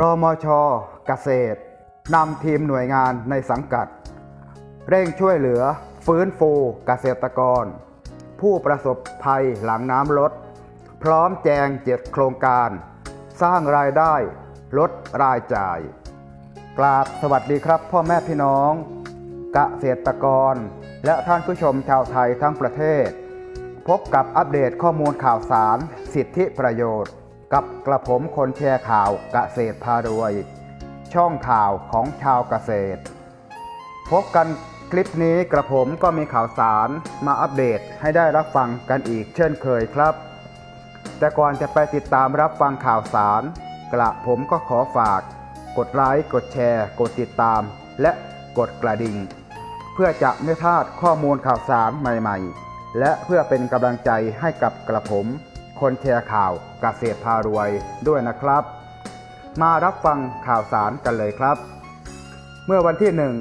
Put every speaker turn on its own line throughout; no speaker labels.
รมชเกษตรนำทีมหน่วยงานในสังกัด เร่งช่วยเหลือฟื้นฟูเกษตรกร ผู้ประสบภัยหลังน้ำลด พร้อมแจงเจ็ดโครงการ สร้างรายได้ลดรายจ่าย กราบสวัสดีครับพ่อแม่พี่น้องเกษตรกร และท่านผู้ชมชาวไทยทั้งประเทศ พบกับอัปเดตข้อมูลข่าวสาร สิทธิประโยชน์ กับกระผมคนแชร์ข่าวเกษตรพารวย ช่องข่าวของชาวเกษตร พบกันคลิปนี้กระผมก็มีข่าวสารมาอัปเดตให้ได้รับฟังกันอีกเช่นเคยครับ แต่ก่อนจะไปติดตามรับฟังข่าวสาร กระผมก็ขอฝาก กดไลค์กดแชร์ กดติดตาม และกดกระดิ่ง เพื่อจะไม่พลาดข้อมูลข่าวสารใหม่ ๆ และเพื่อเป็นกำลังใจให้กับกระผม คนแชร์ข่าวเกษตรพารวยด้วยนะครับ มารับฟังข่าวสารกันเลยครับ เมื่อวันที่หนึ่ง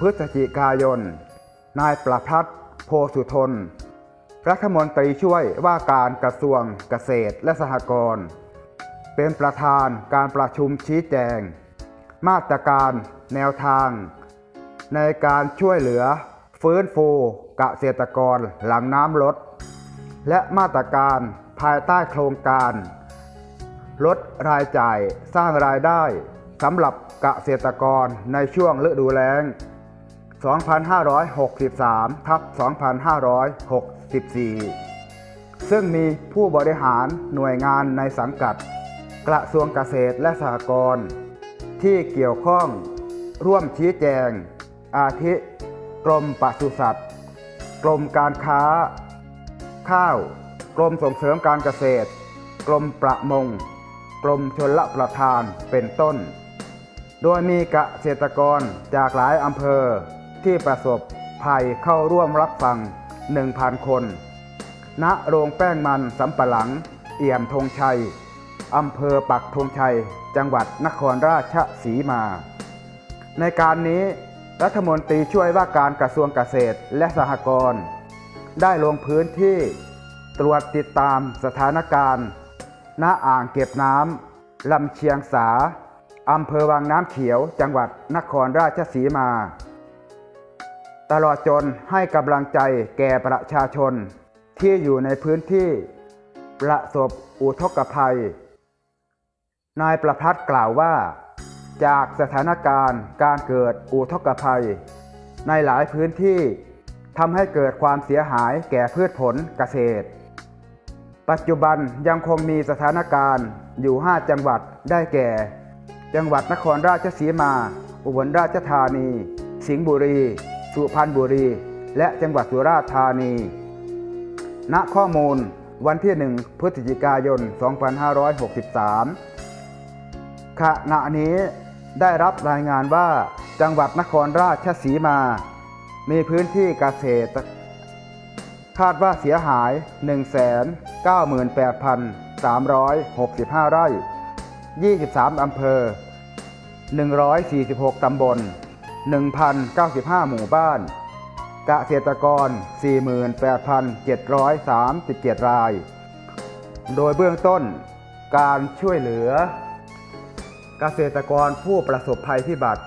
พฤศจิกายน นายประพัฒน์โพสุทน รัฐมนตรีช่วยว่าการกระทรวงเกษตรและสหกรณ์เป็นประธานการประชุมชี้แจง มาตรการแนวทาง ในการช่วยเหลือ ฟื้นฟูเกษตรกรหลังน้ำลด และมาตรการ ภายใต้โครงการ ลดรายจ่ายสร้างรายได้สำหรับเกษตรกรในช่วงฤดูแล้ง 2563 ทับ 2564 ซึ่งมีผู้บริหารหน่วยงานในสังกัด กระทรวงเกษตรและสหกรณ์ที่เกี่ยวข้องร่วมชี้แจง อาทิกรมปศุสัตว์ กรมการค้า ข้าว กรมส่งเสริมการเกษตร กรมประมง กรมชลประทานเป็นต้น โดยมีเกษตรกรจากหลายอำเภอที่ประสบภัยเข้าร่วมรับฟัง 1,000 คน ณ โรงแป้งมันสำปะหลัง เอี่ยมธงชัย อำเภอปักธงชัย จังหวัดนครราชสีมา ในการนี้รัฐมนตรีช่วยว่าการกระทรวงเกษตรและสหกรณ์ได้ลงพื้นที่ ตรวจติดตามสถานการณ์ณอ่างเก็บน้ำลำเชียงสาอำเภอวังน้ำเขียว จังหวัดนครราชสีมา ตลอดจนให้กำลังใจแก่ประชาชน ที่อยู่ในพื้นที่ ประสบอุทกภัย นายประพัฒน์กล่าวว่า จากสถานการณ์การเกิดอุทกภัย ในหลายพื้นที่ทำให้เกิดความเสียหายแก่พืชผลเกษตร ปัจจุบันยังคงมีสถานการณ์อยู่ 5 จังหวัดได้แก่ จังหวัดนครราชสีมา อุบลราชธานี สิงห์บุรี สุพรรณบุรี และจังหวัดสุราษฎร์ธานี ณ ข้อมูลวันที่ 1 พฤศจิกายน 2563 ขณะนี้ได้รับรายงานว่าจังหวัดนครราชสีมา มีพื้นที่เกษตร คาดว่าเสียหาย 198,365 ไร่ 23 อำเภอ 146 ตำบล 1,095 หมู่บ้านกเกษตรกร 48,737 ราย โดยเบื้องต้นการช่วยเหลือ เกษตรกรผู้ประสบภัยพิบัติ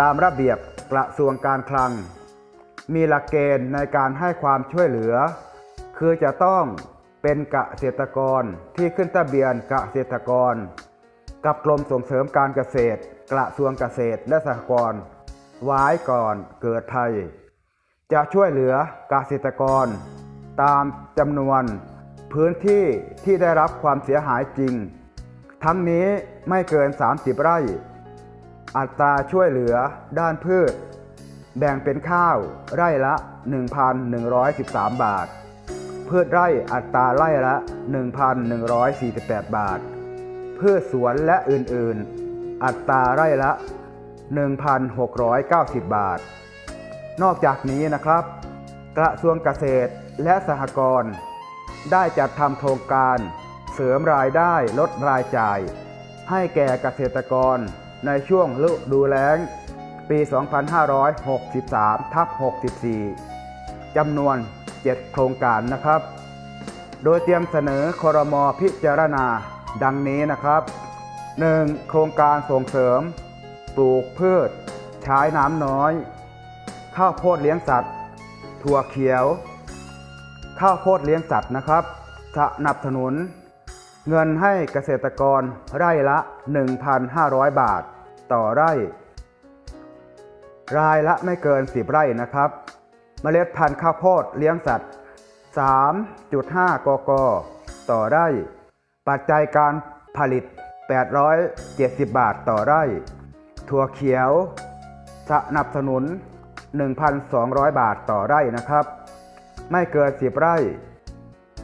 ตามระเบียบกระทรวงการคลัง มีหลักเกณฑ์ในการให้ความช่วยเหลือ คือจะต้องเป็นเกษตรกรที่ขึ้นทะเบียนเกษตรกร กับกรมส่งเสริมการเกษตร กระทรวงเกษตรและสหกรณ์ไว้ก่อนเกิดภัย จะช่วยเหลือเกษตรกร ตามจำนวนพื้นที่ที่ได้รับความเสียหายจริง ทั้งนี้ไม่เกิน 30 ไร่ อัตราช่วยเหลือด้านพืช แบ่งเป็นข้าวไร่ละ 1,113 บาท พืชไร่อัตราไร่ละ 1,148 บาท พืชสวนและอื่นๆ อัตราไร่ละ 1,690 บาท นอกจากนี้นะครับ กระทรวงเกษตรและสหกรณ์ได้จัดทำโครงการเสริมรายได้ลดรายจ่าย ให้แก่เกษตรกรในช่วงฤดูแล้ง ปี 2563 ทับ 64 จำนวน 7 โครงการนะครับ โดยเตรียมเสนอครมพิจารณาดังนี้นะครับ 1. โครงการส่งเสริม ปลูกพืช ใช้น้ำน้อย ข้าวโพดเลี้ยงสัตว์ ถั่วเขียว ข้าวโพดเลี้ยงสัตว์นะครับ สนับสนุน เงินให้เกษตรกรไร่ละ 1,500 บาท ต่อไร่ รายละไม่เกิน 10 ไร่นะครับ เมล็ดพันธุ์ข้าวโพดเลี้ยงสัตว์ 3.5 กก ต่อไร่ ปัจจัยการผลิต 870 บาทต่อไร่ ถั่วเขียว สนับสนุน 1,200 บาทต่อไร่นะครับ ไม่เกิน 10 ไร่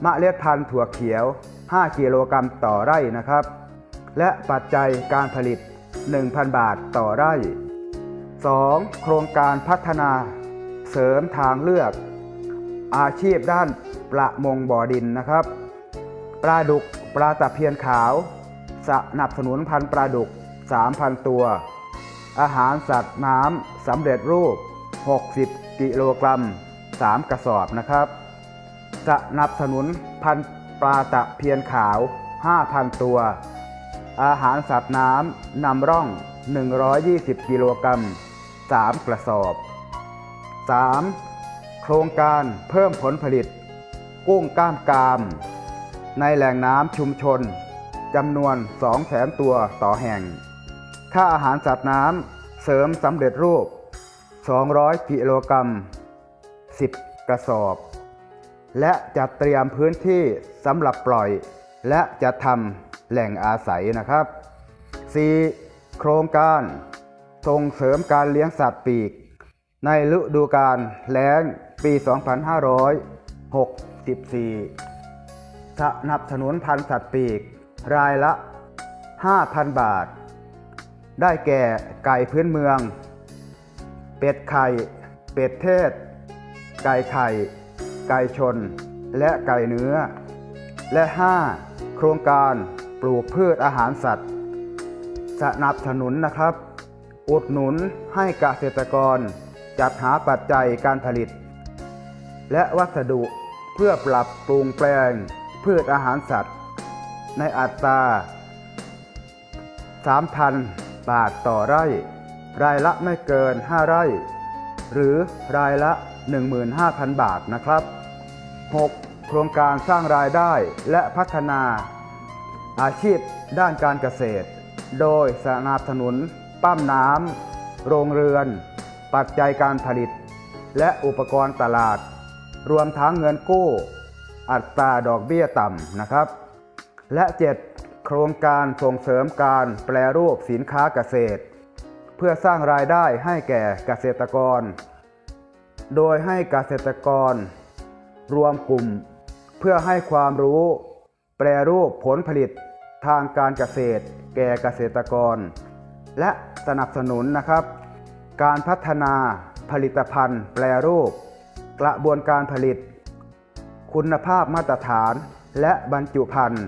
มะเล็ดพันธุ์ถั่วเขียว 5 กิโลกรัมต่อไร่นะครับ และปัจจัยการผลิต 1,000 บาทต่อไร่ 2. โครงการพัฒนาเสริมทางเลือก อาชีพด้านประมงบ่อดินนะครับ ปลาดุกปลาตะเพียนขาว สนับสนุนพันปลาดุก 3,000 ตัว อาหารสัตว์น้ำสำเร็จรูป 60 กิโลกรัม 3 กระสอบนะครับ สนับสนุนพันปลาตะเพียนขาว 5,000 ตัว อาหารสัตว์น้ำนำร่อง 120 กิโลกรัม 3 กระสอบ 3. โครงการเพิ่มผลผลิต กุ้งก้ามกราม ในแหล่งน้ำชุมชนจำนวน2แสนตัวต่อแห่ง ค่าอาหารสัตว์น้ำเสริมสำเร็จรูป 200 กิโลกรัม 10 กระสอบ และจัดเตรียมพื้นที่สำหรับปล่อย และจะทำแหล่งอาศัยนะครับ 4. โครงการ ส่งเสริมการเลี้ยงสัตว์ปีก ในฤดูกาลแล้งปี 2564 สนับสนุนพันธุ์สัตว์ปีก รายละ 5,000 บาท ได้แก่ไก่พื้นเมือง เป็ดไข่ เป็ดเทศ ไก่ไข่ ไก่ชน และไก่เนื้อ และ 5. โครงการปลูกพืชอาหารสัตว์ สนับสนุนนะครับ อุดหนุนให้เกษตรกร จัดหาปัจจัยการผลิต และวัสดุเพื่อปรับปรุงแปลง พืชอาหารสัตว์ ในอัตรา 3,000 บาทต่อไร่ รายละไม่เกิน 5 ไร่ หรือรายละ 15,000 บาทนะครับ 6. โครงการสร้างรายได้และพัฒนา อาชีพด้านการเกษตร โดยสนับสนุน ปั้มน้ำโรงเรือน ปัจจัยการผลิต และอุปกรณ์ตลาด รวมทั้งเงินกู้ อัตราดอกเบี้ยต่ำนะครับ และ 7. โครงการส่งเสริมการแปรรูปสินค้าเกษตร เพื่อสร้างรายได้ให้แก่เกษตรกร โดยให้เกษตรกร รวมกลุ่ม เพื่อให้ความรู้ แปรรูปผลผลิตทางการเกษตร แก่เกษตรกร และสนับสนุนนะครับ การพัฒนาผลิตภัณฑ์ แปรรูป กระบวนการผลิต คุณภาพมาตรฐาน และบรรจุภัณฑ์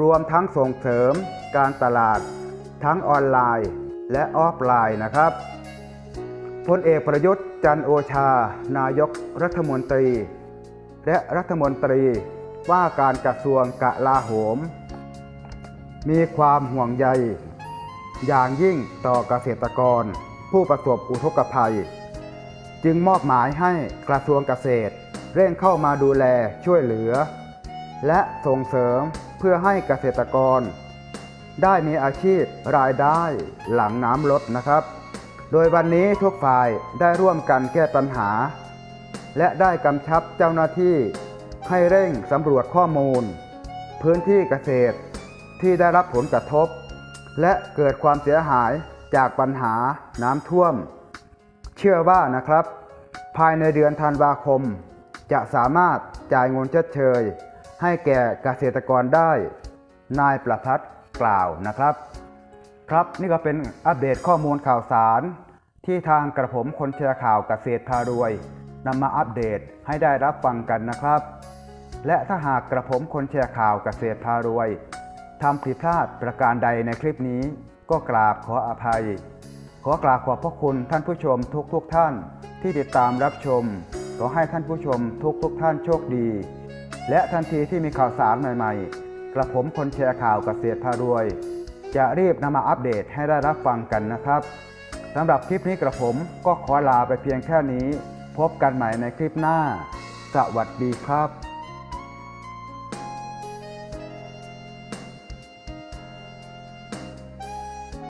รวมทั้งส่งเสริมการตลาด ทั้งออนไลน์และออฟไลน์นะครับพลเอกประยุทธ์จันโอชา นายกรัฐมนตรี และรัฐมนตรีว่าการกระทรวงกลาโหม มีความห่วงใย อย่างยิ่งต่อเกษตรกร ผู้ประสบอุทกภัย จึงมอบหมายให้กระทรวงเกษตร เร่งเข้ามาดูแลช่วยเหลือ และส่งเสริมเพื่อให้เกษตรกร ได้มีอาชีพรายได้หลังน้ำลดนะครับ โดยวันนี้ทุกฝ่ายได้ร่วมกันแก้ปัญหา และได้กำชับเจ้าหน้าที่ ให้เร่งสำรวจข้อมูล พื้นที่เกษตรที่ได้รับผลกระทบ และเกิดความเสียหายจากปัญหาน้ำท่วม เชื่อว่านะครับ ภายในเดือนธันวาคม จะสามารถจ่ายเงินชดเชย ให้แก่เกษตรกรได้ นายประพัฒน์กล่าวนะครับ ครับนี่ก็เป็นอัปเดตข้อมูลข่าวสาร ที่ทางกระผมคนแชร์ข่าวเกษตรพารวยนำมาอัปเดตให้ได้รับฟังกันนะครับ และถ้าหากกระผมคนแชร์ข่าวเกษตรพารวย ทำผิดพลาดประการใดในคลิปนี้ ก็กราบขออภัย ขอกราบขอบพระคุณท่านผู้ชมทุกๆทท่านที่ติดตามรับชม ขอให้ท่านผู้ชมทุกๆทท่านโชคดี และทันทีที่มีข่าวสารใหม่ๆ กระผมคนแชร์ข่าวเกษตรพารวย จะรีบนำมาอัปเดตให้ได้รับฟังกันนะครับสำหรับคลิปนี้กระผมก็ขอลาไปเพียงแค่นี้ พบกันใหม่ในคลิปหน้า สวัสดีครับ